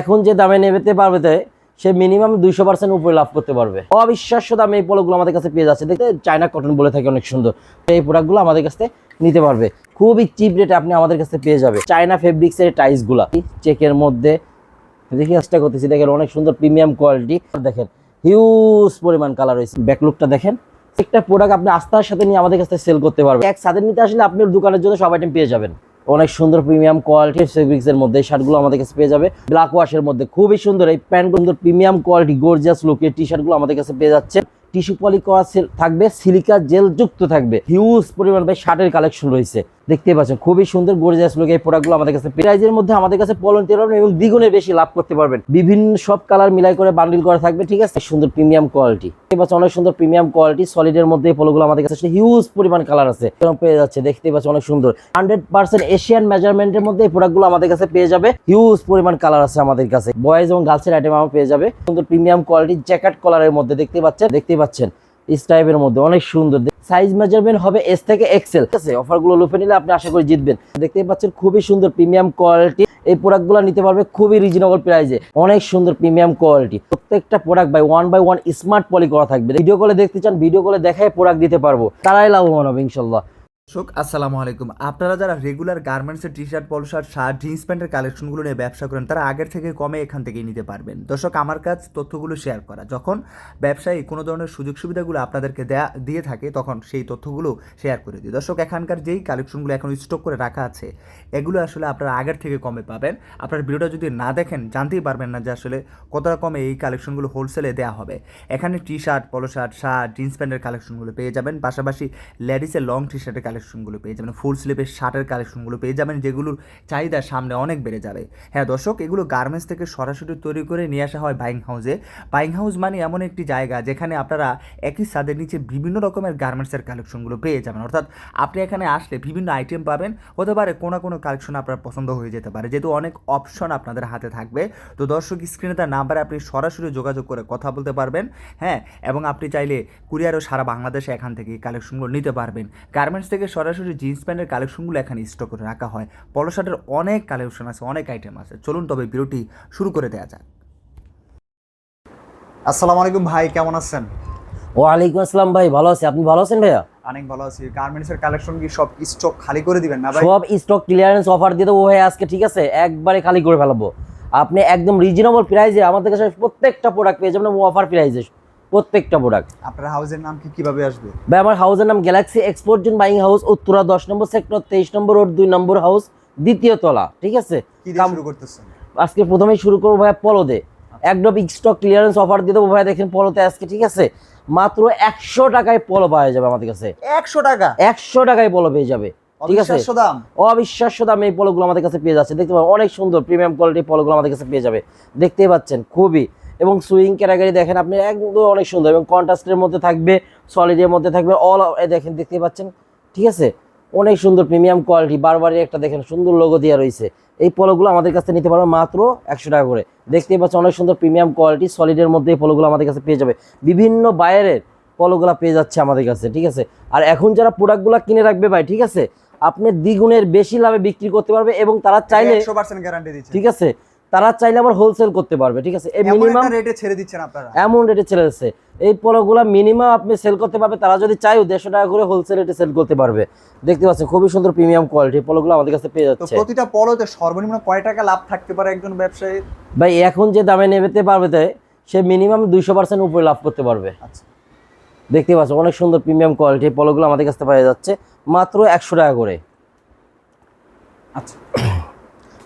এখন যে দামে নেবেতে পারবে সে মিনিমাম দুইশো পার্সেন্ট উপরে লাভ করতে পারবে। অবিশ্বাস্য দামে এই পোলোগুলো আমাদের কাছে পেয়ে যাচ্ছে। দেখতে চায়না কটন বলে থাকে অনেক সুন্দর। এই প্রোডাক্টগুলো আমাদের কাছে নিতে পারবে। খুবই চিপ রেটে আপনি আমাদের কাছে পেয়ে যাবে। চায়না ফেব্রিক্স ফেব্রিক্সের টাইসগুলা চেকের মধ্যে দেখি চেষ্টা করতেছি। দেখেন অনেক সুন্দর প্রিমিয়াম কোয়ালিটি দেখেন হিউজ পরিমাণ কালার রয়েছে। ব্যাকলুকটা দেখেন। একটা প্রোডাক্ট আপনি আস্থার সাথে নিয়ে আমাদের কাছে সেল করতে পারবেন। এক সাথে নিতে আসলে আপনার দোকানের জন্য সব আইটেম পেয়ে যাবেন। অনেক সুন্দর প্রিমিয়াম কোয়ালিটির ফেব্রিক্স এর মধ্যে এই শার্টগুলো আমাদের কাছে পেয়ে যাবে। ব্ল্যাক ওয়াশের মধ্যে খুবই সুন্দর এই প্যান্ট সুন্দর প্রিমিয়াম কোয়ালিটি গর্জিয়াস লুকের টি শার্টগুলো আমাদের কাছে পেয়ে যাচ্ছে। টিস্যু পলি থাকবে সিলিকা জেল যুক্ত থাকবে। হিউজ পরিমাণ ভাই শার্টের কালেকশন রয়েছে। দেখতে পাচ্ছেন, খুবই সুন্দর গর্জিয়াস লুক এই প্রোডাক্টগুলো আমাদের কাছে প্রাইজের মধ্যে আমাদের কাছে পলন পারবেন এবং দ্বিগুণের বেশি লাভ করতে পারবেন। বিভিন্ন সব কালার মিলাই করে বান্ডিল করা থাকবে, ঠিক আছে? সুন্দর প্রিমিয়াম কোয়ালিটি দেখতে পাচ্ছেন, অনেক সুন্দর প্রিমিয়াম কোয়ালিটি সলিডের মধ্যে এই পলোগুলো আমাদের কাছে হিউজ পরিমাণ কালার আছে। এরকম পেয়ে যাচ্ছে দেখতে পাচ্ছেন, অনেক সুন্দর। হান্ড্রেড পার্সেন্ট এশিয়ান মেজারমেন্টের মধ্যে এই প্রোডাক্টগুলো আমাদের কাছে পেয়ে যাবে। হিউজ পরিমাণ কালার আছে আমাদের কাছে। বয়েজ এবং গার্লসের আইটেম আমার পেয়ে যাবে। সুন্দর প্রিমিয়াম কোয়ালিটি জ্যাকেট কলারের মধ্যে দেখতে পাচ্ছেন দেখতে পাচ্ছেন স্টাইপের মধ্যে অনেক সুন্দর। সাইজ মেজারমেন্ট হবে এস থেকে এক্সেল ঠিক আছে, অফারগুলো লুফে নিলে আপনি আশা করি জিতবেন। দেখতেই পাচ্ছেন, খুবই সুন্দর প্রিমিয়াম কোয়ালিটি। এই প্রোডাক্টগুলো নিতে পারবে খুবই রিজনেবল প্রাইসে অনেক সুন্দর প্রিমিয়াম কোয়ালিটি। প্রত্যেকটা product by one by one smart poly করা থাকবে। ভিডিও কলে দেখতে চান, ভিডিও কলে দেখায় প্রোডাক্ট দিতে পারব। তারাই লাভবান হবে, ইনশাল্লাহ। দর্শক, আসসালামু আলাইকুম। আপনারা যারা রেগুলার গার্মেন্টসের T shirt polo shirt jeans প্যান্টের কালেকশনগুলো নিয়ে ব্যবসা করেন, তারা আগের থেকে কমে এখান থেকেই নিতে পারবেন। দর্শক, আমার কাজ তথ্যগুলো শেয়ার করা। যখন ব্যবসায়ী কোনো ধরনের সুযোগ সুবিধাগুলো আপনাদেরকে দেয়া, দিয়ে থাকে, তখন সেই তথ্যগুলো শেয়ার করে দিই। দর্শক, এখানকার যেই কালেকশনগুলো এখন স্টক করে রাখা আছে, এগুলো আসলে আপনারা আগের থেকে কমে পাবেন। আপনার ভিডিওটা যদি না দেখেন, জানতেই পারবেন না যে আসলে কতটা কমে এই কালেকশনগুলো হোলসেলে দেওয়া হবে। এখানে T shirt polo shirt shirt jeans প্যান্টের কালেকশনগুলো পেয়ে যাবেন। পাশাপাশি লেডিসের লং টি শার্টের কালেকশনগুলো পেয়ে যাবেন। ফুল স্লিভের শার্টের কালেকশনগুলো পেয়ে যাবেন যেগুলোর চাহিদা সামনে অনেক বেড়ে যাবে। হ্যাঁ দর্শক, এগুলো গার্মেন্টস থেকে সরাসরি তৈরি করে নিয়ে আসা হয় বাইং হাউসে বাইং হাউস মানে এমন একটি জায়গা যেখানে আপনারা একই ছাদের নিচে বিভিন্ন রকমের গার্মেন্টসের কালেকশনগুলো পেয়ে যাবেন। অর্থাৎ আপনি এখানে আসলে বিভিন্ন আইটেম পাবেন, হতে পারে কোনো কোনো কালেকশন আপনার পছন্দ হয়ে যেতে পারে। যেহেতু অনেক অপশন আপনাদের হাতে থাকবে। তো দর্শক স্ক্রিনে তার নাম্বারে আপনি সরাসরি যোগাযোগ করে কথা বলতে পারবেন হ্যাঁ এবং আপনি চাইলে কুরিয়ারও সারা বাংলাদেশে এখান থেকে কালেকশনগুলো নিতে পারবেন। গার্মেন্টস থেকে সরাসরি জিন্স প্যান্টের কালেকশনগুলো এখানে স্টক করে রাখা হয়। পলো শার্টের অনেক কালেকশন আছে অনেক আইটেম আছে। চলুন তবে ভিডিওটি শুরু করে দেওয়া যাক। আসসালামু আলাইকুম ভাই কেমন আছেন? ওয়ালাইকুম আসসালাম ভাই ভালো আছি। আপনি ভালো আছেন ভাইয়া? অনেক ভালো আছি। গার্মেন্টসের কালেকশন কি সব স্টক খালি করে দিবেন না ভাই? সব স্টক ক্লিয়ারেন্স অফার দিয়ে দেবো। ভাই আজকে ঠিক আছে একবারে খালি করে ফেলাবো। আপনি একদম রিজনেবল প্রাইসে আমাদের কাছে প্রত্যেকটা প্রোডাক্ট পেয়ে যাবেন অফার প্রাইসে প্রত্যেকটা প্রোডাক্ট আপনার হাউসের নাম কি কীভাবে আসবে? ভাই আমার হাউসের নাম Galaxy export zone buying house Uttara দশ নম্বর সেক্টর তেইশ নম্বর রোড দুই নম্বর হাউস দ্বিতীয় তলা ঠিক আছে? শুরু করতেছেন? আজকে প্রথমেই শুরু করব ভাইয়া পলো দে একদম স্টক ক্লিয়ারেন্স অফার দিয়ে দেবো ভাইয়া দেখেন পলোতে আজকে ঠিক আছে? মাত্র একশো টাকায় পলো পাওয়া যাবে আমাদের কাছে। একশো টাকা? একশো টাকায় পলো পেয়ে যাবে ঠিক আছে? অবিশ্বাস্য দাম। অবিশ্বাস্য দামে এই পলোগুলো আমাদের কাছে পেয়ে যাচ্ছে। দেখতে পাবেন অনেক সুন্দর প্রিমিয়াম কোয়ালিটির পলোগুলো আমাদের কাছে পেয়ে যাবে। দেখতেই পাচ্ছেন খুবই এবং সুইং ক্যাটাগরি দেখেন আপনি একদম অনেক সুন্দর এবং কন্ট্রাস্টের মধ্যে থাকবে সলিডের মধ্যে থাকবে অল দেখেন দেখতে পাচ্ছেন? ঠিক আছে? অনেক সুন্দর প্রিমিয়াম কোয়ালিটি বারবারই একটা দেখেন সুন্দর লোগো দেওয়া রয়েছে। এই পলোগুলো আমাদের কাছে নিতে পারবেন মাত্র একশো টাকা করে। দেখতেই পাচ্ছেন অনেক সুন্দর প্রিমিয়াম কোয়ালিটি সলিডের মধ্যে এই পলোগুলো আমাদের কাছে পেয়ে যাবে। বিভিন্ন বাইরের পলোগুলো পেয়ে যাচ্ছে আমাদের কাছে ঠিক আছে? আর এখন যারা প্রোডাক্টগুলো কিনে রাখবে ভাই ঠিক আছে? আপনি দ্বিগুণের বেশি লাভে বিক্রি করতে পারবে এবং তারা চাইলে ঠিক আছে? তারা চাইলে আবার হোলসেল করতে পারবে ঠিক আছে? এই মিনিমাম রেটে ছেড়ে দিচ্ছেন আপনারা। এমন রেটে ছেড়ে দিচ্ছে। এই পলোগুলা মিনিমাম আপনি সেল করতে পারবে তারা যদি চাইও দেড়শো টাকা করে হোলসেল রেটে সেল করতে পারবে। দেখতে পাচ্ছেন খুবই সুন্দর প্রিমিয়াম কোয়ালিটি পলোগুলো আমাদের কাছে পেয়ে যাচ্ছে। প্রতিটা পলোতে সর্বনিম্ন কয় টাকা লাভ থাকতে পারে একজন ব্যবসায়ী? ভাই এখন যে দামে নেবেতে পারবে তাই সে মিনিমাম দুইশো পার্সেন্ট উপরে লাভ করতে পারবে। আচ্ছা। দেখতে পাচ্ছ অনেক সুন্দর প্রিমিয়াম কোয়ালিটি পলোগুলো আমাদের কাছে পাওয়া যাচ্ছে মাত্র একশো টাকা করে। আচ্ছা।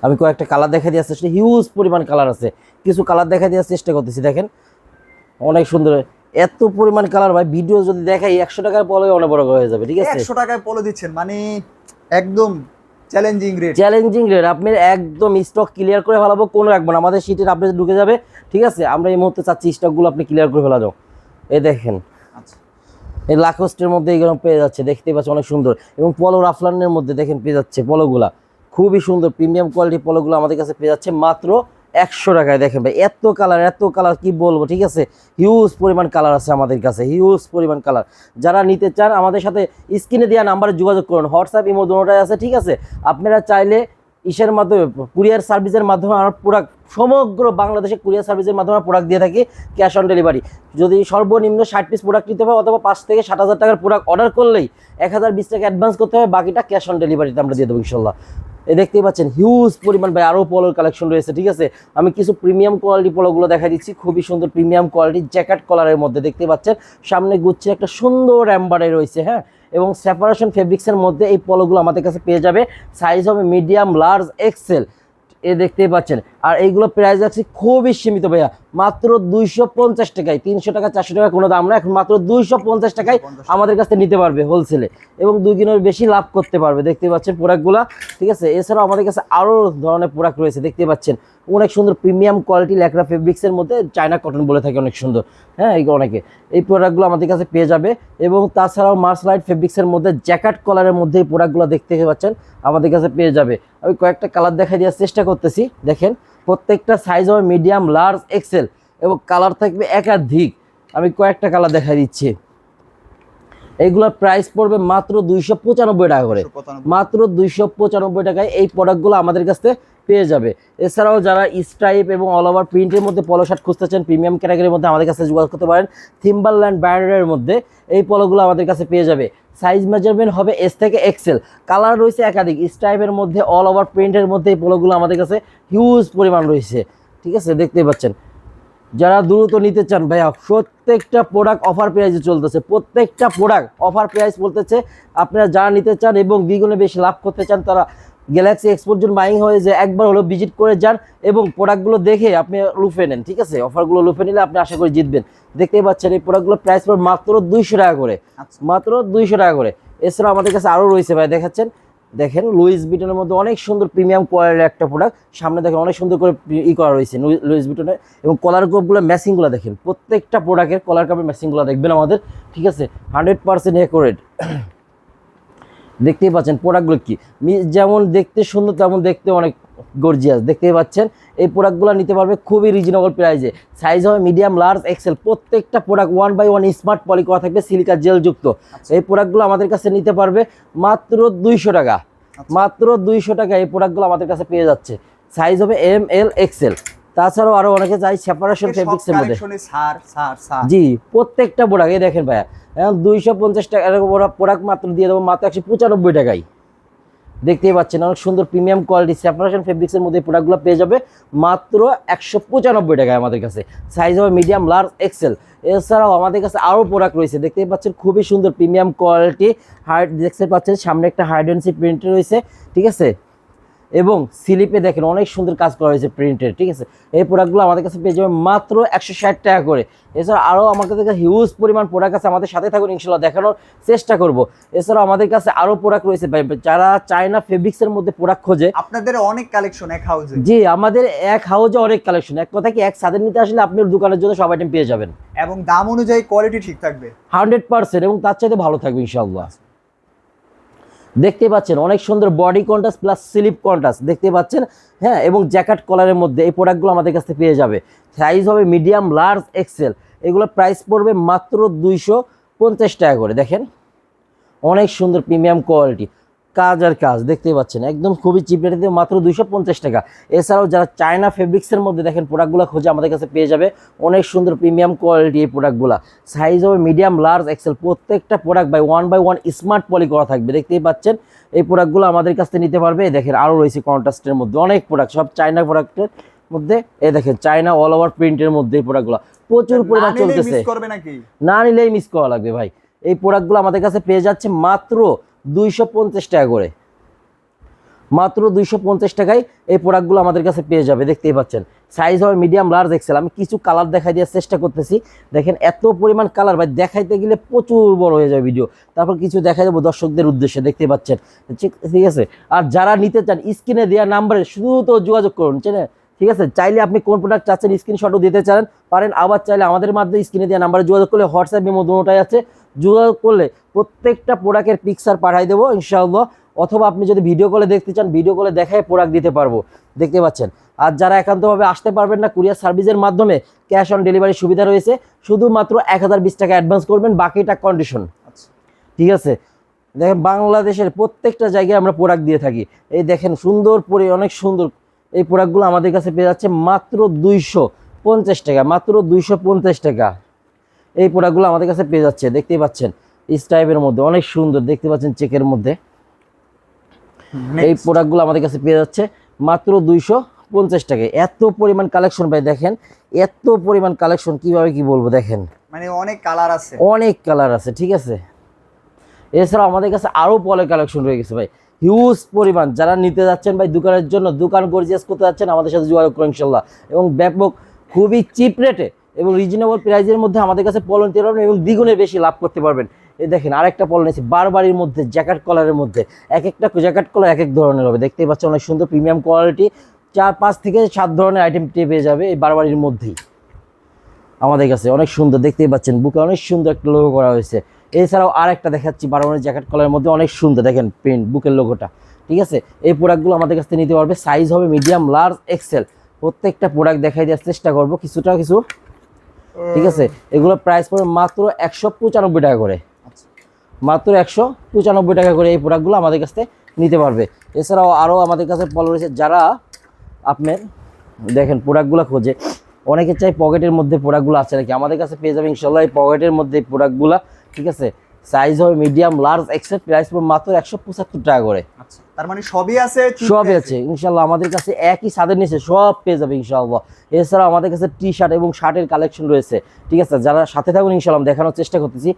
আমি কয়েকটা কালার দেখা দেওয়ার চেষ্টা হিউজ পরিমাণ কালার আছে। কিছু কালার দেখা দেওয়ার চেষ্টা করতেছি দেখেন। অনেক সুন্দর। এত পরিমাণ কালার ভাই ভিডিও যদি দেখাই একশো টাকার পলে অনেক বড় হয়ে যাবে ঠিক আছে? একশো টাকায় পলো দিচ্ছেন মানে একদম চ্যালেঞ্জিং রেট চ্যালেঞ্জিং রেট আপনি একদম স্টক ক্লিয়ার করে ফেলাবো কোনো রাখব না। আমাদের সিটের আপনি ঢুকে যাবে ঠিক আছে? আমরা এই মুহূর্তে চাচ্ছি স্টকগুলো আপনি ক্লিয়ার করে ফেলা যাও এই দেখেন। আচ্ছা। এই লাকোস্টের মধ্যে এগুলো পেয়ে যাচ্ছে দেখতেই পাচ্ছি অনেক সুন্দর। এবং পলো রাফলানের মধ্যে দেখেন পেয়ে যাচ্ছে পলোগুলা খুবই সুন্দর প্রিমিয়াম কোয়ালিটি পলোগুলো আমাদের কাছে পেয়ে যাচ্ছে মাত্র একশো টাকায়। দেখেন ভাই, এত কালার এত কালার কি বলব, ঠিক আছে? হিউজ পরিমাণ কালার আছে আমাদের কাছে হিউজ পরিমাণ কালার যারা নিতে চান, আমাদের সাথে স্ক্রিনে দেওয়া নাম্বারে যোগাযোগ করুন। হোয়াটসঅ্যাপ ইমো দুটোটাই আছে, ঠিক আছে? আপনারা চাইলে ইসের মাধ্যমে, কুরিয়ার সার্ভিসের মাধ্যমে আমার প্রোডাক্ট সমগ্র বাংলাদেশে কুরিয়ার সার্ভিসের মাধ্যমে প্রোডাক্ট দিয়ে থাকি ক্যাশ অন ডেলিভারি যদি সর্বনিম্ন ষাট পিস প্রোডাক্ট নিতে হয়, অথবা পাঁচ থেকে ষাট হাজার টাকার প্রোডাক্ট অর্ডার করলেই এক হাজার বিশ টাকা অ্যাডভান্স করতে হবে, বাকিটা ক্যাশ অন ডেলিভারিতে আমরা দিয়ে দেবো, ইনশাল্লাহ। দেখতেই পাচ্ছেন হিউজ পরিমাণ ভাই আরও পলোর কালেকশন রয়েছে, ঠিক আছে? আমি কিছু প্রিমিয়াম কোয়ালিটি পলোগুলো দেখা দিচ্ছি, খুবই সুন্দর প্রিমিয়াম কোয়ালিটি জ্যাকেট কলারের মধ্যে, দেখতে পাচ্ছেন? সামনে গুচ্ছে একটা সুন্দর অ্যাম্বারে রয়েছে হ্যাঁ? এবং সেপারেশন ফেব্রিক্সের মধ্যে এই পলোগুলো আমাদের কাছে পেয়ে যাবে সাইজ হবে মিডিয়াম লার্জ এক্সেল এ দেখতেই পাচ্ছেন। আর এইগুলো প্রাইস আছে খুবই সীমিত ভাইয়া। মাত্র দুইশো পঞ্চাশ টাকায় তিনশো টাকা চারশো টাকা কোনো দাম না এখন মাত্র দুইশো পঞ্চাশ টাকায় আমাদের কাছ থেকে নিতে পারবে হোলসেলে এবং দুই কিলোর বেশি লাভ করতে পারবে। দেখতে পাচ্ছেন প্রোডাক্টগুলো ঠিক আছে? এছাড়াও আমাদের কাছে আরও ধরনের প্রোডাক্ট রয়েছে দেখতে পাচ্ছেন। অনেক সুন্দর প্রিমিয়াম কোয়ালিটি ল্যাকড়া ফেব্রিক্সের মধ্যে চায়না কটন বলে থাকে অনেক সুন্দর। হ্যাঁ এই অনেকে। এই প্রোডাক্টগুলো আমাদের কাছে পেয়ে যাবে। এবং তাছাড়াও মার্স লাইট ফেব্রিক্সের মধ্যে জ্যাকেট কলারের মধ্যে এই প্রোডাক্টগুলো দেখতে পাচ্ছেন, আমাদের কাছে পেয়ে যাবে। আমি কয়েকটা কালার দেখাই দেওয়ার চেষ্টা করতেছি, দেখেন। প্রত্যেকটা সাইজ হবে মিডিয়াম লার্জ এক্সেল এবং কালার থাকবে একাধিক। আমি কয়েকটা কালার দেখা দিচ্ছি। এইগুলোর প্রাইস পড়বে মাত্র দুইশো পঁচানব্বই টাকা করে। মাত্র দুইশো পঁচানব্বই টাকায় এই প্রোডাক্টগুলো আমাদের কাছে পেয়ে যাবে। এছাড়াও যারা স্ট্রাইপ এবং অল ওভার প্রিন্টের মধ্যে পলো শার্ট খুঁজতেছেন প্রিমিয়াম ক্যাটাগরির মধ্যে আমাদের কাছে যোগাযোগ করতে পারেন। থিম্বারল্যান্ড ব্র্যান্ডের মধ্যে এই পলোগুলো আমাদের কাছে পেয়ে যাবে। সাইজ মেজারমেন্ট হবে এস থেকে এক্সেল কালার রয়েছে একাধিক। স্ট্রাইপের মধ্যে অল ওভার প্রিন্টের মধ্যে এই পলোগুলো আমাদের কাছে হিউজ পরিমাণ রয়েছে। ঠিক আছে? দেখতেই পাচ্ছেন। যারা দ্রুত নিতে চান ভাইয়া প্রত্যেকটা প্রোডাক্ট অফার প্রাইসে চলতেছে। প্রত্যেকটা প্রোডাক্ট অফার প্রাইস বলতেছে আপনারা যারা নিতে চান এবং দ্বিগুণে বেশি লাভ করতে চান তারা গ্যালাক্সি এক্সপোর্ট জন্য বাইং হয়ে যে একবার হলো ভিজিট করে যান এবং প্রোডাক্টগুলো দেখে আপনি লুফে নেন ঠিক আছে? অফারগুলো লুফে নিলে আপনি আশা করি জিতবেন। দেখতেই পাচ্ছেন এই প্রোডাক্টগুলো প্রাইস পড়বে মাত্র দুইশো টাকা করে। আচ্ছা। মাত্র দুইশো টাকা করে। এছাড়া আমাদের কাছে আরও রয়েছে ভাই দেখাচ্ছেন। দেখেন লুইস বিটনের মধ্যে অনেক সুন্দর প্রিমিয়াম কোয়ালিটির একটা প্রোডাক্ট সামনে দেখেন অনেক সুন্দর করে ই করা রয়েছে লুই- লুইস বিটনে এবং কলার কাপগুলো ম্যাচিংগুলো দেখেন, প্রত্যেকটা প্রোডাক্টের কলার কাপের ম্যাচিংগুলো দেখবেন আমাদের, ঠিক আছে? হান্ড্রেড পার্সেন্ট অ্যাকোরেট দেখতেই পাচ্ছেন প্রোডাক্টগুলো কি? যেমন দেখতে সুন্দর, তেমন দেখতে অনেক গর্জিয়াস দেখতেই পাচ্ছেন এই প্রোডাক্টগুলো নিতে পারবে খুবই রিজনেবল প্রাইসে সাইজ হবে মিডিয়াম লার্জ এক্সেল প্রত্যেকটা product one by one smart poly করা থাকবে সিলিকা জেল যুক্ত। এই প্রোডাক্টগুলো আমাদের কাছে নিতে পারবে মাত্র দুইশো টাকা। মাত্র দুইশো টাকা এই প্রোডাক্টগুলো আমাদের কাছে পেয়ে যাচ্ছে। সাইজ হবে এম এল এক্সেল তাছাড়াও আরও অনেকে চাই সেপারেশন ফেব্রিক্সের মধ্যে। জি প্রত্যেকটা প্রোডাক্ট এই দেখেন ভাইয়া। দুইশো পঞ্চাশ টাকা প্রোডাক্ট মাত্র দিয়ে দেবো মাত্র একশো পঁচানব্বই টাকায়। দেখতেই পাচ্ছেন, অনেক সুন্দর প্রিমিয়াম কোয়ালিটি সেপারেশন ফেব্রিক্সের মধ্যে প্রোডাক্টগুলো পেয়ে যাবে মাত্র একশো পঁচানব্বই টাকায় আমাদের কাছে। সাইজ হবে মিডিয়াম লার্জ এক্সেল এছাড়াও আমাদের কাছে আরও প্রোডাক্ট রয়েছে, দেখতেই পাচ্ছেন, খুবই সুন্দর প্রিমিয়াম কোয়ালিটি হার্ড দেখতে পাচ্ছেন, সামনে একটা হাইডেন্সি প্রিন্ট রয়েছে, ঠিক আছে? এবং স্লিপে দেখেন অনেক সুন্দর কাজ করা হয়েছে প্রিন্টের ঠিক আছে? এই প্রোডাক্টগুলো আমাদের কাছে পেয়ে যাবে মাত্র একশো ষাট টাকা করে। এছাড়া আরও আমার কাছে হিউজ পরিমাণ প্রোডাক্ট আছে আমাদের সাথে থাকুন ইনশাল্লাহ দেখানোর চেষ্টা করব। এছাড়াও আমাদের কাছে আরও প্রোডাক্ট রয়েছে ভাই যারা চায়না ফেব্রিক্সের মধ্যে প্রোডাক্ট খোঁজে আপনাদের অনেক কালেকশন এক হাউজে জি আমাদের এক হাউজে অনেক কালেকশন এক কথা কি এক সাদের নিতে আসলে আপনি দোকানের জন্য সব আইটেম পেয়ে যাবেন। এবং দাম অনুযায়ী কোয়ালিটি ঠিক থাকবে। হান্ড্রেড পার্সেন্ট এবং তার চাইতে ভালো থাকবে ইনশাল্লাহ। দেখতে পাচ্ছেন, অনেক সুন্দর body contrast plus slip contrast দেখতে পাচ্ছেন? হ্যাঁ এবং জ্যাকেট কলারের মধ্যে এই প্রোডাক্টগুলো আমাদের কাছে পেয়ে যাবে। সাইজ হবে মিডিয়াম লার্জ এক্সেল এগুলো প্রাইস পড়বে মাত্র দুইশো পঞ্চাশ টাকা করে। দেখেন, অনেক সুন্দর প্রিমিয়াম কোয়ালিটি কাজ আর কাজ দেখতেই পাচ্ছেন একদম খুবই চিপ রেটে মাত্র দুইশো পঞ্চাশ টাকা। এছাড়াও যারা চায়না ফেব্রিক্সের মধ্যে দেখেন প্রোডাক্টগুলো খোঁজে আমাদের কাছে পেয়ে যাবে। অনেক সুন্দর প্রিমিয়াম কোয়ালিটি এই প্রোডাক্টগুলো সাইজ হবে মিডিয়াম লার্জ এক্সেল প্রত্যেকটা product by one by one smart poly করা থাকবে দেখতেই পাচ্ছেন। এই প্রোডাক্টগুলো আমাদের কাছ থেকে নিতে পারবে। দেখেন আরও রয়েছে কন্ট্রাস্টের মধ্যে অনেক প্রোডাক্ট সব চায়না প্রোডাক্টের মধ্যে। এই দেখেন চায়না অল ওভার প্রিন্টের মধ্যে এই প্রোডাক্টগুলো প্রচুর পরিমাণ চলতেছে। না নিলেই মিস করা লাগবে ভাই। এই প্রোডাক্টগুলো আমাদের কাছে পেয়ে যাচ্ছে মাত্র দুইশো পঞ্চাশ টাকা করে। মাত্র দুইশো পঞ্চাশ টাকায় এই প্রোডাক্টগুলো আমাদের কাছে পেয়ে যাবে, দেখতেই পাচ্ছেন। সাইজ হবে মিডিয়াম লার্জ এক্সেল আমি কিছু কালার দেখাই দেওয়ার চেষ্টা করতেছি। দেখেন এত পরিমাণ কালার ভাই, দেখাইতে গেলে প্রচুর বড় হয়ে যাবে ভিডিও তারপর কিছু দেখা যাব দর্শকদের উদ্দেশ্যে দেখতে পাচ্ছেন। ঠিক ঠিক আছে? আর যারা নিতে চান, স্ক্রিনে দেওয়া নাম্বারে শুধু তো যোগাযোগ করুন চেনে ঠিক আছে? চাইলে আপনি কোন প্রোডাক্ট চাচ্ছেন স্ক্রিনশটও দিতে চান, পারেন। আবার চাইলে আমাদের মাধ্যমে স্ক্রিনে দেওয়া নাম্বারে যোগাযোগ করলে হোয়াটসঅ্যাপ মেমো দুটোটাই আছে। যোগাযোগ করলে প্রত্যেকটা প্রোডাক্টের পিকচার পাঠাই দেবো ইনশাআল্লাহ। অথবা আপনি যদি ভিডিও কলে দেখতে চান ভিডিও কলে দেখায় প্রোডাক্ট দিতে পারব। দেখতে পাচ্ছেন? আর যারা একান্তভাবে আসতে পারবেন না কুরিয়ার সার্ভিসের মাধ্যমে ক্যাশ অন ডেলিভারি সুবিধা রয়েছে। শুধুমাত্র এক হাজার বিশ টাকা অ্যাডভান্স করবেন বাকিটা কন্ডিশন আচ্ছা। ঠিক আছে? দেখেন বাংলাদেশের প্রত্যেকটা জায়গায় আমরা প্রোডাক্ট দিয়ে থাকি। এই দেখেন সুন্দর পরে অনেক সুন্দর এই প্রোডাক্টগুলো আমাদের কাছে পেয়ে যাচ্ছে মাত্র দুইশো পঞ্চাশ টাকা মাত্র দুইশো পঞ্চাশ টাকা। এই প্রোডাক্টগুলো আমাদের কাছে পেয়ে যাচ্ছে দেখতেই পাচ্ছেন। স্টাইপের মধ্যে অনেক সুন্দর দেখতে পাচ্ছেন চেকের মধ্যে। এই প্রোডাক্টগুলো আমাদের কাছে পেয়ে যাচ্ছে মাত্র দুইশো পঞ্চাশ টাকায় এত পরিমাণ কালেকশন ভাই দেখেন এত পরিমাণ কালেকশন কীভাবে কি বলব দেখেন। মানে অনেক কালার আছে। অনেক কালার আছে ঠিক আছে? এছাড়াও আমাদের কাছে আরও পলের কালেকশন রয়ে গেছে ভাই। হিউজ পরিমাণ যারা নিতে যাচ্ছেন ভাই দোকানের জন্য দোকান গর্জিয়াস করতে যাচ্ছেন আমাদের সাথে যোগাযোগ করুন ইনশাল্লাহ। এবং ব্যাপক খুবই চিপ রেটে এবং রিজনেবল প্রাইজের মধ্যে আমাদের কাছে পলন নিতে পারবেন এবং দ্বিগুণে বেশি লাভ করতে পারবেন। এই দেখেন, আরেকটা পলন আছে বারবারির মধ্যে জ্যাকেট কলারের মধ্যে। এক একটা জ্যাকেট কলার এক এক ধরনের হবে। দেখতেই পাচ্ছেন, অনেক সুন্দর প্রিমিয়াম কোয়ালিটি চার, পাঁচ থেকে সাত ধরনের আইটেম পেয়ে যাবে এই বারবারির মধ্যেই। আমাদের কাছে অনেক সুন্দর, দেখতেই পাচ্ছেন, বুকে অনেক সুন্দর একটা লোগো করা হয়েছে। এছাড়াও আর একটা দেখাচ্ছি বারোয়ানের জ্যাকেট কলারের মধ্যে অনেক সুন্দর, দেখেন প্রিন্ট বুকের লোগোটা ঠিক আছে? এই প্রোডাক্টগুলো আমাদের কাছ থেকে নিতে পারবে। সাইজ হবে মিডিয়াম লার্জ এক্সেল প্রত্যেকটা প্রোডাক্ট দেখাই দেওয়ার চেষ্টা করব। কিছুটা কিছু ঠিক আছে? এগুলো প্রাইস পড়বে মাত্র একশো পঁচানব্বই টাকা করে। আচ্ছা। মাত্র একশো পঁচানব্বই টাকা করে এই প্রোডাক্টগুলো আমাদের কাছ থেকে নিতে পারবে। এছাড়াও আরও আমাদের কাছে ফলো রয়েছে যারা আপনার দেখেন প্রোডাক্টগুলো খোঁজে। অনেকে চাই পকেটের মধ্যে প্রোডাক্টগুলো আছে নাকি? আমাদের কাছে পেয়ে যাবে ইনশাল্লাহ এই পকেটের মধ্যে প্রোডাক্টগুলো ঠিক আছে? সাইজ হবে মিডিয়াম লার্জ এক্সেল প্রাইস পড়বে মাত্র একশো পঁচাত্তর টাকা করে। আচ্ছা তার মানে সবই আছে সবই আছে ইনশাল্লাহ আমাদের কাছে একই ছাদের নিচে সব পেয়ে যাবে ইনশাল্লাহ এছাড়াও আমাদের কাছে টি শার্ট এবং শার্টের কালেকশন রয়েছে ঠিক আছে? যারা সাথে থাকুন ইনশাল্লাহ দেখানোর চেষ্টা করতেছি।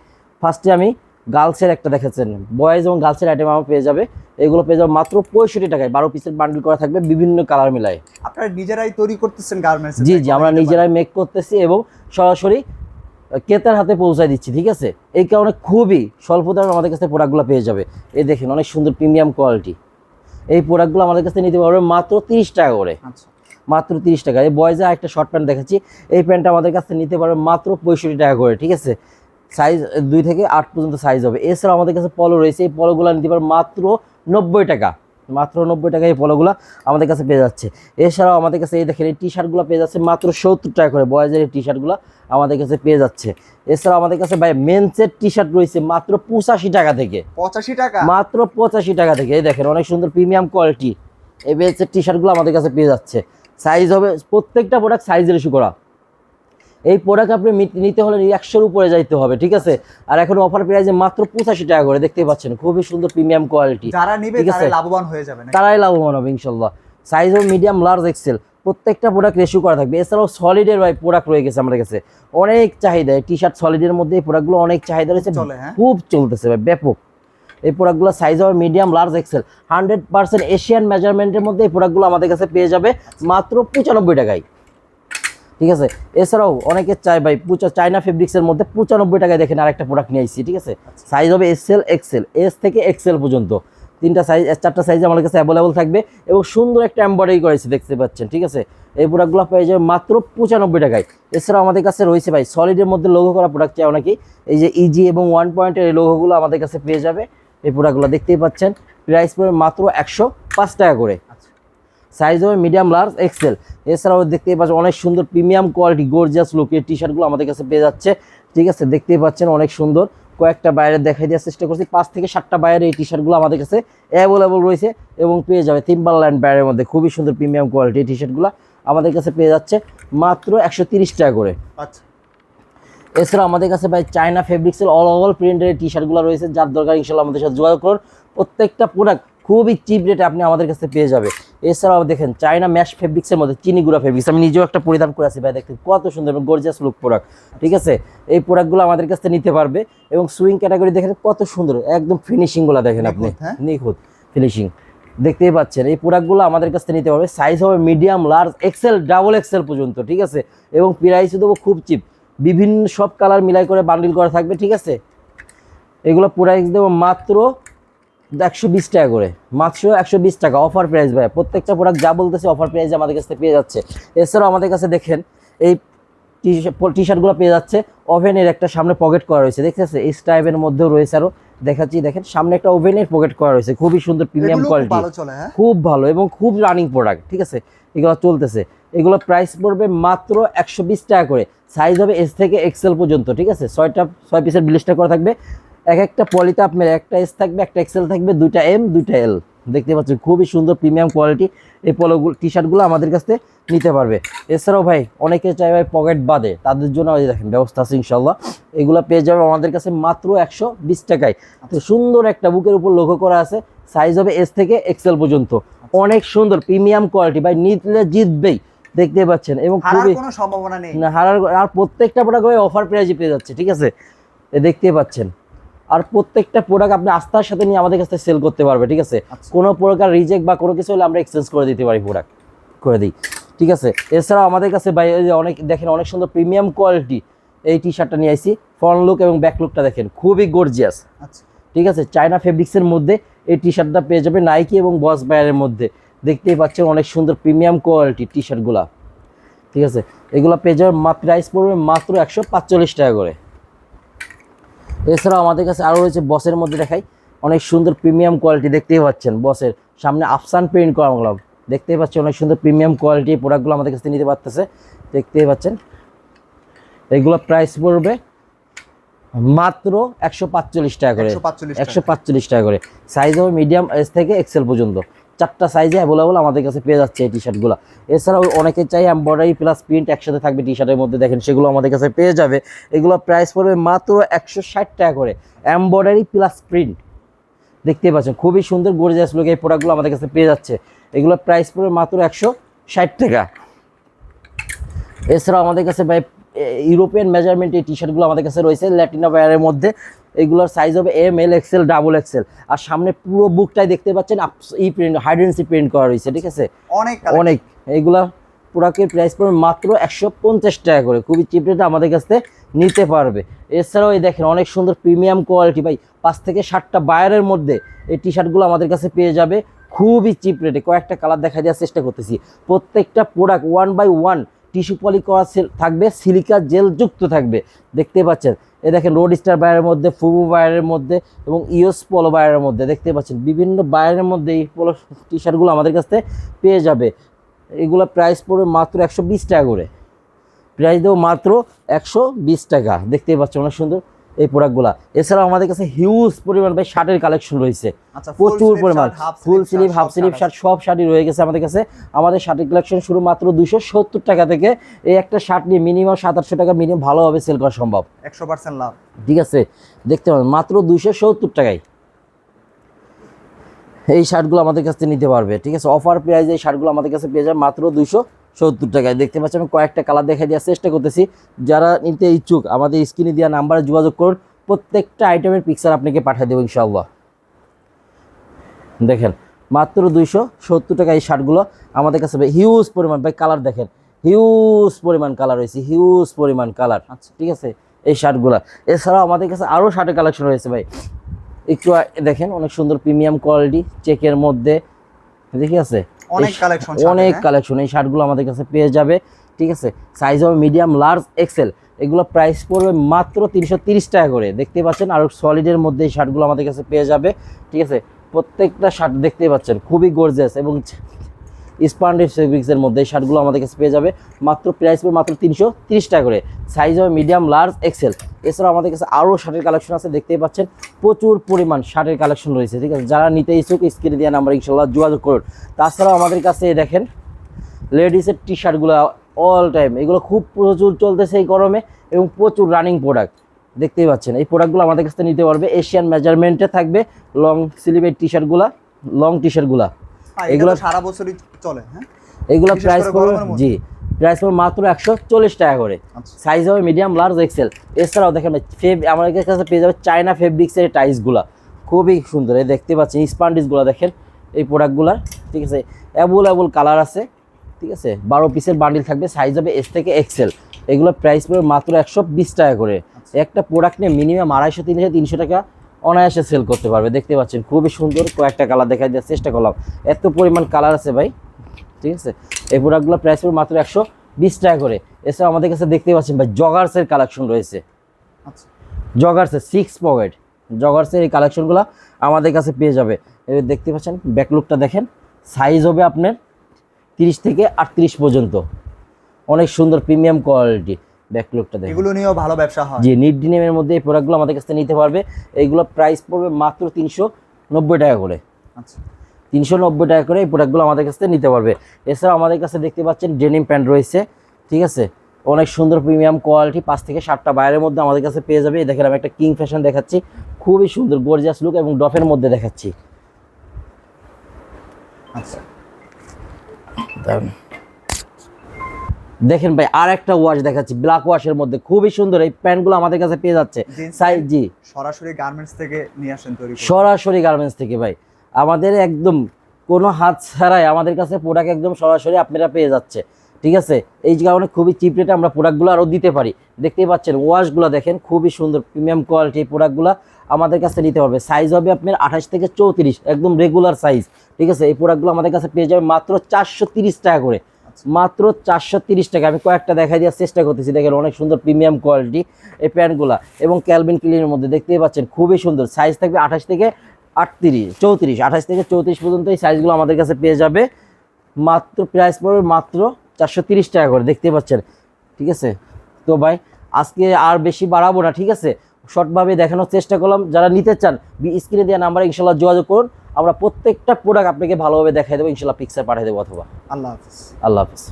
ফার্স্টে আমি গার্লসের একটা দেখাচ্ছেন। বয়েজ এবং গার্লসের আইটেম আমার পেয়ে যাবে। এগুলো পেয়ে যাবে মাত্র পঁয়ষট্টি টাকায়। বারো পিসের বান্ডেল করা থাকবে বিভিন্ন কালার মিলায়। আপনারা নিজেরাই তৈরি করতেছেন গার্মেন্টস জি জি আমরা নিজেরাই মেক করতেছি এবং সরাসরি ক্রেতার হাতে পৌঁছায় দিচ্ছি ঠিক আছে? এই কারণে খুবই স্বল্প দামে আমাদের কাছে প্রোডাক্টগুলো পেয়ে যাবে। এই দেখেন অনেক সুন্দর প্রিমিয়াম কোয়ালিটি। এই প্রোডাক্টগুলো আমাদের কাছে নিতে পারবে মাত্র তিরিশ টাকা করে। আচ্ছা। মাত্র তিরিশ টাকা। এই বয়েজে একটা শর্ট প্যান্ট দেখাচ্ছি। এই প্যান্টটা আমাদের কাছে নিতে পারবে মাত্র পঁয়ষট্টি টাকা করে ঠিক আছে? সাইজ দুই থেকে আট পর্যন্ত সাইজ হবে। এছাড়াও আমাদের কাছে পলো রয়েছে। এই পলোগুলো নিতে পারবে মাত্র নব্বই টাকা। মাত্র নব্বই টাকায় এই পলোগুলো আমাদের কাছে পেয়ে যাচ্ছে। এছাড়াও আমাদের কাছে এই দেখেন এই টি শার্টগুলো পেয়ে যাচ্ছে মাত্র সত্তর টাকা করে বয়েজের এই টি শার্টগুলো আমাদের কাছে পেয়ে যাচ্ছে। এছাড়াও আমাদের কাছে ভাই মেন্সের টি শার্ট রয়েছে মাত্র পঁচাশি টাকা থেকে। পঁচাশি টাকা? মাত্র পঁচাশি টাকা থেকে এই দেখেন অনেক সুন্দর প্রিমিয়াম কোয়ালিটি এই বেসের টি শার্টগুলো আমাদের কাছে পেয়ে যাচ্ছে। সাইজ হবে প্রত্যেকটা প্রোডাক্ট সাইজ ইস্যু করা। এই প্রোডাক্ট আপনি নিতে হলে একশোর উপরে যাইতে হবে ঠিক আছে? আর এখন অফার প্রাইসে মাত্র পঁচাশি টাকা করে দেখতে পাচ্ছেন খুবই সুন্দর প্রিমিয়াম কোয়ালিটি যারা নিবে ঠিক আছে। লাভবান হয়ে যাবে তারাই লাভবান হবে ইনশাল্লাহ সাইজ হবে মিডিয়াম লার্জ এক্সেল প্রত্যেকটা প্রোডাক্ট রেশু করা থাকবে। এছাড়াও সলিডের ভাই প্রোডাক্ট রয়ে গেছে আমাদের কাছে। অনেক চাহিদা টি শার্ট সলিডের মধ্যে এই প্রোডাক্টগুলো অনেক চাহিদা রয়েছে হ্যাঁ? খুব চলতেছে ভাই ব্যাপক। এই প্রোডাক্টগুলো সাইজ হবে medium large XL hundred percent Asian মেজারমেন্টের মধ্যে এই প্রোডাক্টগুলো আমাদের কাছে পেয়ে যাবে মাত্র পঁচানব্বই টাকায়। ঠিক আছে? এছাড়াও অনেকে চাই ভাই, পুচা চাইনা ফেব্রিক্সের মধ্যে পঁচানব্বই টাকায় দেখেন আরেকটা প্রোডাক্ট নিয়ে আসছি ঠিক আছে? সাইজ হবে এসএল এক্সেল এস থেকে এক্সেল পর্যন্ত। তিনটা সাইজ চারটা সাইজ আমাদের কাছে অ্যাভেলেবল থাকবে এবং সুন্দর একটা এম্বয়ডারি করেছে দেখতে পাচ্ছেন, ঠিক আছে? এই প্রোডাক্টগুলো পেয়ে যাবে মাত্র পঁচানব্বই টাকায়। এছাড়াও আমাদের কাছে রয়েছে ভাই সলিডের মধ্যে লোগো করা প্রোডাক্ট চাই অনেকেই এই যে ইজি এবং ওয়ান পয়েন্টের এই লোগোগুলো আমাদের কাছে পেয়ে যাবে। এই প্রোডাক্টগুলো দেখতেই পাচ্ছেন প্রাইস পড়বে মাত্র একশো পাঁচ টাকা করে। সাইজ হবে মিডিয়াম লার্জ এক্সেল এছাড়াও দেখতেই পাচ্ছেন অনেক সুন্দর প্রিমিয়াম কোয়ালিটি গর্জিয়াস লুকের টি শার্টগুলো আমাদের কাছে পেয়ে যাচ্ছে। ঠিক আছে দেখতেই পাচ্ছেন অনেক সুন্দর। কয়েকটা বাইরে দেখাই দেওয়ার চেষ্টা করছি। পাঁচ থেকে সাতটা বাইরে এই টি শার্টগুলো আমাদের কাছে অ্যাভেলেবল রয়েছে এবং পেয়ে যাবে তিম্বারল্যান্ড বাইরের মধ্যে। খুবই সুন্দর প্রিমিয়াম কোয়ালিটি টি শার্টগুলো আমাদের কাছে পেয়ে যাচ্ছে মাত্র একশো তিরিশ টাকা করে। আচ্ছা। এছাড়া আমাদের কাছে ভাই চায়না ফেব্রিক্সের অল ওভার প্রিন্টের টি শার্টগুলো রয়েছে। যার দরকার ইনশাল্লাহ আমাদের সাথে যোগাযোগ করুন। প্রত্যেকটা প্রোডাক্ট খুবই চিপ রেটে আপনি আমাদের কাছে পেয়ে যাবে এছাড়াও দেখেন চায়না ম্যাশ ফেব্রিক্সের মধ্যে চিনিগুড়া ফেব্রিক্স আমি নিজেও একটা পরিধান করে আছি ভাই দেখতে কত সুন্দর এবং গর্জিয়াস লুক প্রোডাক্ট ঠিক আছে? এই প্রোডাক্টগুলো আমাদের কাছ থেকে নিতে পারবে এবং সুইং ক্যাটাগরি দেখেন কত সুন্দর একদম ফিনিশিংগুলো দেখেন আপনি। নিখুঁত, হ্যাঁ? ফিনিশিং দেখতেই পাচ্ছেন। এই প্রোডাক্টগুলো আমাদের কাছ থেকে নিতে পারবে সাইজ হবে medium large XL double XL পর্যন্ত ঠিক আছে? এবং প্রাইস দেবো খুব চিপ বিভিন্ন সব কালার মিলাই করে বান্ডিল করা থাকবে ঠিক আছে? এগুলো প্রাইস দেবো মাত্র একশো বিশ টাকা করে। মাত্র একশো বিশ টাকা অফার প্রাইস ভাই প্রত্যেকটা প্রোডাক্ট যা বলতেছে অফার প্রাইসে আমাদের কাছে পেয়ে যাচ্ছে। এছাড়াও আমাদের কাছে দেখেন এই টি শার্টগুলো পেয়ে যাচ্ছে। ওভেনের একটা সামনে পকেট করা রয়েছে। দেখতেছে এই স্টাইপের মধ্যেও রয়েছে আরও দেখাচ্ছি দেখেন সামনে একটা ওভেনের পকেট করা রয়েছে। খুবই সুন্দর প্রিমিয়াম কোয়ালিটি চলে হ্যাঁ? খুব ভালো এবং খুব রানিং প্রোডাক্ট ঠিক আছে? এগুলো চলতেছে। এগুলো প্রাইস পড়বে মাত্র একশো বিশ টাকা করে। সাইজ হবে এস থেকে এক্সেল পর্যন্ত ঠিক আছে? ছয়টা ছয় পিসের বিলিশটা করা থাকবে। এক একটা পলিতে আপনার একটা এস থাকবে একটা এক্সেল থাকবে দুইটা এম দুইটা এল দেখতে পাচ্ছেন খুবই সুন্দর প্রিমিয়াম কোয়ালিটি এই পলোগুলো টি শার্টগুলো আমাদের কাছ নিতে পারবে। এছাড়াও ভাই অনেকে চাই ভাই পকেট বাদে তাদের জন্য এই দেখেন ব্যবস্থা আছে ইনশাল্লাহ এগুলো পেয়ে যাবে আমাদের কাছে মাত্র একশো বিশ টাকায়। তো সুন্দর একটা বুকের উপর লক্ষ্য করা আছে সাইজ হবে এস থেকে এক্সেল পর্যন্ত। অনেক সুন্দর প্রিমিয়াম কোয়ালিটি ভাই নিতলে জিতবেই। দেখতে পাচ্ছেন এবং খুবই কোনো সম্ভাবনা নেই। না হারার আর প্রত্যেকটা প্রোডাক্ট ভাই অফার প্রাইজে পেয়ে যাচ্ছে ঠিক আছে? এ দেখতে পাচ্ছেন। আর প্রত্যেকটা প্রোডাক্ট আপনি আস্থার সাথে নিয়ে আমাদের কাছে সেল করতে পারবে ঠিক আছে? আচ্ছা। কোনো প্রকার রিজেক্ট বা কোনো কিছু হলে আমরা এক্সচেঞ্জ করে দিতে পারি প্রোডাক্ট করে দিই ঠিক আছে? এছাড়াও আমাদের কাছে অনেক দেখেন অনেক সুন্দর প্রিমিয়াম কোয়ালিটি এই টি শার্টটা নিয়ে আইছি। ফ্রন্ট লুক এবং ব্যাক লুকটা দেখেন খুবই গর্জিয়াস আচ্ছা। ঠিক আছে? চায়না ফেব্রিক্সের মধ্যে এই টি শার্টটা পেয়ে যাবে নাইকি এবং বস বায়ারের মধ্যে। দেখতেই পাচ্ছেন অনেক সুন্দর প্রিমিয়াম কোয়ালিটি টি শার্টগুলা ঠিক আছে? এগুলো পেয়ে যাবে প্রাইস পড়বে মাত্র একশো পাঁচচল্লিশ টাকা করে। এছাড়াও আমাদের কাছে আরও রয়েছে বসের মধ্যে দেখাই। অনেক সুন্দর প্রিমিয়াম কোয়ালিটি দেখতেই পাচ্ছেন বসের। সামনে আফসান প্রিন্ট করা গেলাম দেখতেই পাচ্ছেন অনেক সুন্দর প্রিমিয়াম কোয়ালিটি প্রোডাক্টগুলো আমাদের কাছে নিতে পারতেছে। দেখতেই পাচ্ছেন। এগুলো প্রাইস পড়বে মাত্র একশো পাঁচচল্লিশ টাকা করে। একশো পাঁচচল্লিশ টাকা। করে। সাইজ হবে মিডিয়াম এস থেকে এক্সেল পর্যন্ত। চারটা সাইজে অ্যাভেলেবল আমাদের কাছে পেয়ে যাচ্ছে এই টি শার্টগুলো এছাড়াও অনেকে চাই এমব্রয়ডারি প্লাস প্রিন্ট একসাথে থাকবে টি শার্টের মধ্যে, দেখেন সেগুলো আমাদের কাছে পেয়ে যাবে। এগুলো প্রাইস পড়বে মাত্র একশো ষাট টাকা করে। এমব্রয়ডারি প্লাস প্রিন্ট দেখতে পাচ্ছেন, খুবই সুন্দর গর্জিয়াস লোক এই প্রোডাক্টগুলো আমাদের কাছে পেয়ে যাচ্ছে। এগুলো প্রাইস পড়বে মাত্র একশো ষাট টাকা। এছাড়াও আমাদের কাছে ভাই ইউরোপিয়ান মেজারমেন্ট এই টি শার্টগুলো আমাদের কাছে রয়েছে ল্যাটিনা ওয়্যারের মধ্যে। এগুলোর সাইজ হবে M L XL double XL আর সামনে পুরো বুকটাই দেখতে পাচ্ছেন ই প্রিন্ট হাইডেন্সি প্রিন্ট করা রয়েছে ঠিক আছে? অনেক অনেক। এইগুলা প্রোডাক্টের প্রাইস পড়বে মাত্র একশো পঞ্চাশ টাকা করে। খুবই চিপ রেটে আমাদের কাছ থেকে নিতে পারবে। এছাড়াও এই দেখেন অনেক সুন্দর প্রিমিয়াম কোয়ালিটি ভাই। পাঁচ থেকে ষাটটা বায়ারের মধ্যে এই টি শার্টগুলো আমাদের কাছে পেয়ে যাবে। খুবই চিপ রেটে কয়েকটা কালার দেখা দেওয়ার চেষ্টা করতেছি। প্রত্যেকটা product one by one tissue poly করা থাকবে, সিলিকা জেল যুক্ত থাকবে। দেখতে পাচ্ছেন, এ দেখেন, রোড স্টার বায়ারের মধ্যে, ফুবু বায়ারের মধ্যে এবং ইওস পলো বায়ারের মধ্যে। দেখতে পাচ্ছেন, বিভিন্ন বায়ারের মধ্যে এই পলো টি শার্টগুলো আমাদের কাছ থেকে পেয়ে যাবে। এগুলো প্রাইস পড়বে মাত্র একশো বিশ টাকা করে। প্রাইস দেবো মাত্র একশো বিশ টাকা। দেখতেই পাচ্ছেন, অনেক সুন্দর। এই প্রোডাক্টগুলো এছাড়াও আমাদের কাছে হিউজ পরিমাণ ভাই শার্টের কালেকশন রয়েছে। আচ্ছা প্রচুর পরিমাণ। Full sleeve half sleeve shirt সব শার্টই রয়ে গেছে আমাদের কাছে। আমাদের শার্টের কালেকশন শুরু মাত্র দুশো সত্তর টাকা থেকে। এই একটা শার্ট নিয়ে মিনিমাম সাত আটশো টাকা মিনিমাম ভালোভাবে সেল করা সম্ভব। একশো পার্সেন্ট লাভ। ঠিক আছে? দেখতে পাবেন মাত্র দুইশো সত্তর টাকায়। এই শার্টগুলো আমাদের কাছ থেকে নিতে পারবে ঠিক আছে? অফার প্রাইজে এই শার্টগুলো আমাদের কাছে পেয়ে যাবে মাত্র দুইশো সত্তর টাকায়। দেখতে পাচ্ছি আমি কয়েকটা কালার দেখাই দেওয়ার চেষ্টা করতেছি। যারা নিতে ইচ্ছুক আমাদের স্ক্রিনে দেওয়া নাম্বারে যোগাযোগ করুন। প্রত্যেকটা আইটেমের পিকচার আপনাকে পাঠিয়ে দেবো ইনশাআল্লাহ। দেখেন মাত্র দুইশো সত্তর টাকা এই শার্টগুলো আমাদের কাছে হিউজ পরিমাণ ভাই কালার দেখেন। হিউজ পরিমাণ কালার রয়েছে হিউজ পরিমাণ কালার আচ্ছা। ঠিক আছে? এই শার্টগুলো এছাড়াও আমাদের কাছে আরও শার্টের কালেকশন রয়েছে ভাই। একটু দেখেন অনেক সুন্দর প্রিমিয়াম কোয়ালিটি চেকের মধ্যে। ঠিক আছে? অনেক কালেকশন অনেক কালেকশন এই শার্টগুলো আমাদের কাছে পেয়ে যাবে ঠিক আছে? সাইজ হবে মিডিয়াম লার্জ এক্সেল এগুলো প্রাইস পড়বে মাত্র তিনশো তিরিশ টাকা করে। দেখতে পাচ্ছেন আর সলিডের মধ্যে এই শার্টগুলো আমাদের কাছে পেয়ে যাবে ঠিক আছে? প্রত্যেকটা শার্ট দেখতে পাচ্ছেন খুবই গর্জিয়াস এবং স্পান্ডেড ফেব্রিক্সের মধ্যে এই শার্টগুলো আমাদের কাছে পেয়ে যাবে। মাত্র প্রাইস পড়বে মাত্র তিনশো টাকা করে। সাইজ হবে মিডিয়াম লার্জ এক্সেল এছাড়াও আমাদের কাছে আরও শার্টের কালেকশন আছে, দেখতেই পাচ্ছেন। প্রচুর পরিমাণ শার্টের কালেকশন রয়েছে, ঠিক আছে? যারা নিতে ইচ্ছুক স্ক্রিনে দেওয়া নাম্বার ইনশাল্লাহ যোগাযোগ করুন। তাছাড়াও আমাদের কাছে দেখেন লেডিসের টি শার্টগুলো অল টাইম এগুলো খুব প্রচুর চলতেছে এই গরমে এবং প্রচুর রানিং প্রোডাক্ট দেখতেই পাচ্ছেন, এই প্রোডাক্টগুলো আমাদের কাছে নিতে পারবে। এশিয়ান মেজারমেন্টে থাকবে লং স্লিভের টি শার্টগুলা লং টি শার্টগুলা এগুলো সারা বছরই চলে হ্যাঁ? এগুলো প্রাইস পড়বে জি প্রাইস পড়বে মাত্র একশো চল্লিশ টাকা করে। আচ্ছা। সাইজ হবে মিডিয়াম লার্জ এক্সেল এছাড়াও দেখেন ফেব আমাদের কাছে পেয়ে যাবে চায়না ফেব্রিক্সের টাইসগুলো খুবই সুন্দর এই দেখতে পাচ্ছেন স্পান্ডিসগুলো দেখেন এই প্রোডাক্টগুলার ঠিক আছে? অ্যাবুল অ্যাবুল কালার আছে ঠিক আছে? বারো পিসের বান্ডিল থাকবে সাইজ হবে এস থেকে এক্সেল এগুলো প্রাইস পড়বে মাত্র একশো বিশ টাকা করে। একটা প্রোডাক্ট নিয়ে মিনিমাম আড়াইশো তিনশো তিনশো টাকা অনায়াসে সেল করতে পারবে। দেখতে পাচ্ছেন খুবই সুন্দর কয়েকটা কালার দেখাই দেওয়ার চেষ্টা করলাম। এত পরিমাণ কালার আছে ভাই ঠিক আছে? এই প্রোডাক্টগুলো প্রাইস পড়বে মাত্র একশো বিশ টাকা করে। এছাড়া আমাদের কাছে দেখতে পাচ্ছেন ভাই জগার্সের কালেকশন রয়েছে। আচ্ছা। জগার্সের সিক্স পকেট জগার্সের এই কালেকশনগুলো আমাদের কাছে পেয়ে যাবে। এবার দেখতে পাচ্ছেন ব্যাকলুকটা দেখেন সাইজ হবে আপনার তিরিশ থেকে আটত্রিশ পর্যন্ত। অনেক সুন্দর প্রিমিয়াম কোয়ালিটি ব্যাকলুকটা দেখেন। এগুলো নিয়েও ভালো ব্যবসা হয়। জি নিট ডিনেমের মধ্যে এই প্রোডাক্টগুলো আমাদের কাছে নিতে পারবে। এইগুলো প্রাইস পড়বে মাত্র তিনশো নব্বই টাকা করে। আচ্ছা। তিনশো নব্বই টাকা করে এই প্রোডাক্টগুলো আমাদের কাছ থেকে নিতে পারবে। এছাড়াও আমাদের কাছে দেখতে পাচ্ছেন ডেনিম প্যান্ট রয়েছে ঠিক আছে? অনেক সুন্দর প্রিমিয়াম কোয়ালিটি পাঁচ থেকে সাতটা বাইরের মধ্যে আমাদের কাছে পেয়ে যাবে। দেখেন আমি একটা কিং ফ্যাশন দেখাচ্ছি। খুবই সুন্দর গর্জিয়াস লুক এবং ডফের মধ্যে দেখাচ্ছি। আচ্ছা। দেখেন ভাই আর একটা ওয়াশ দেখাচ্ছি ব্ল্যাক ওয়াশের মধ্যে। খুবই সুন্দর এই প্যান্টগুলো আমাদের কাছে পেয়ে যাচ্ছে। সাইজ জি। সরাসরি গার্মেন্টস থেকে নিয়ে আসেন তৈরি সরাসরি গার্মেন্টস থেকে ভাই। আমাদের একদম কোনো হাত ছাড়াই আমাদের কাছে প্রোডাক্ট একদম সরাসরি আপনারা পেয়ে যাচ্ছে। ঠিক আছে? এই কারণে খুবই চিপ রেটে আমরা প্রোডাক্টগুলো আরও দিতে পারি। দেখতেই পাচ্ছেন ওয়াশগুলো দেখেন খুবই সুন্দর প্রিমিয়াম কোয়ালিটি প্রোডাক্টগুলো আমাদের কাছে নিতে পারবে সাইজ হবে আপনার আঠাশ থেকে চৌত্রিশ একদম রেগুলার সাইজ ঠিক আছে? এই প্রোডাক্টগুলো আমাদের কাছে পেয়ে যাবে মাত্র চারশো তিরিশ টাকা করে। মাত্র চারশো টাকা। আমি কয়েকটা দেখাই দেওয়ার চেষ্টা করতেছি। দেখেন অনেক সুন্দর প্রিমিয়াম কোয়ালিটি এই প্যান্টগুলো এবং ক্যালভিন ক্লিনের মধ্যে দেখতেই পাচ্ছেন, খুবই সুন্দর। সাইজ থাকবে আঠাশ থেকে আটত্রিশ, চৌত্রিশ, আঠাশ থেকে চৌত্রিশ পর্যন্ত এই সাইজগুলো আমাদের কাছে পেয়ে যাবে। মাত্র প্রাইস পড়বে মাত্র চারশো টাকা করে দেখতে পাচ্ছেন। ঠিক আছে? তো ভাই, আজকে আর বেশি বাড়াবো না, ঠিক আছে? শর্টভাবে দেখানোর চেষ্টা করলাম। যারা নিতে চান, স্ক্রিনে দেওয়া নাম্বারে ইনশাল্লাহ যোগাযোগ করুন। আমরা প্রত্যেকটা প্রোডাক্ট আপনাকে ভালোভাবে দেখাই দেবো ইনশাল্লাহ পিকচার পাঠিয়ে দেবো অথবা। আল্লাহ হাফিজ। আল্লাহ হাফিজ।